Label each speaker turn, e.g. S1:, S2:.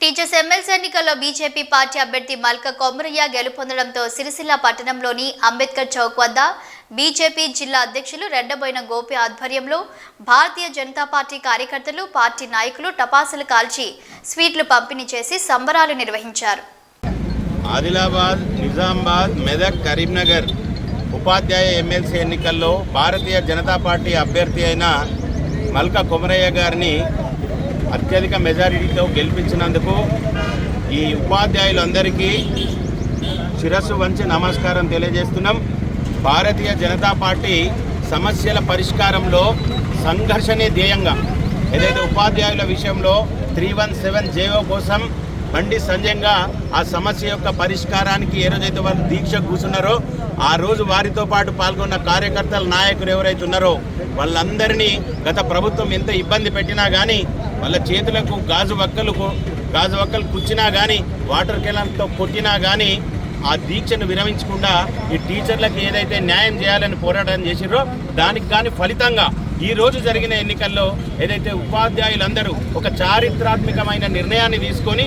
S1: Teachers MLC ఎన్నికల్లో BJP party అభ్యర్థి మల్క కొమరయ్య గెలుపొందడంతో సిరిసిల్ల పట్టణంలోని అంబేద్కర్ చౌక్ వద్ద బీజేపీ జిల్లా అధ్యక్షులు రెడ్డబోయిన గోపి ఆధ్వర్యంలో భారతీయ జనతా పార్టీ కార్యకర్తలు పార్టీ నాయకులు టపాసులు కాల్చి స్వీట్లు పంపిణీ చేసి సంబరాలు నిర్వహించారు.
S2: ఆదిలాబాద్ నిజామాబాద్ మెదక్ కరీంనగర్ ఉపాధ్యాయ ఎమ్మెల్సీ ఎన్నికల్లో భారతీయ జనతా పార్టీ అభ్యర్థి అయిన మల్క కొమరయ్య గారిని అత్యధిక మెజారిటీతో గెలిపించినందుకు ఈ ఉపాధ్యాయులందరికీ శిరస్సు వంచి నమస్కారం తెలియజేస్తున్నాం. భారతీయ జనతా పార్టీ సమస్యల పరిష్కారంలో సంఘర్షణే ధ్యేయంగా ఏదైతే ఉపాధ్యాయుల విషయంలో త్రీ వన్ సెవెన్ జేఓ కోసం బండి సంజయంగా ఆ సమస్య యొక్క పరిష్కారానికి ఏ రోజైతే వారు దీక్ష కూర్చున్నారో ఆ రోజు వారితో పాటు పాల్గొన్న కార్యకర్తల నాయకులు ఎవరైతే ఉన్నారో వాళ్ళందరినీ గత ప్రభుత్వం ఎంత ఇబ్బంది పెట్టినా కానీ వాళ్ళ చేతులకు గాజు వక్కలు గాజు వక్కలు కుచ్చినా కానీ వాటర్ కెనాల్తో కొట్టినా కానీ ఆ దీక్షను విరమించకుండా ఈ టీచర్లకు ఏదైతే న్యాయం చేయాలని పోరాటం చేసిరో దానికి కానీ ఫలితంగా ఈ రోజు జరిగిన ఎన్నికల్లో ఏదైతే ఉపాధ్యాయులందరూ ఒక చారిత్రాత్మకమైన నిర్ణయాన్ని తీసుకొని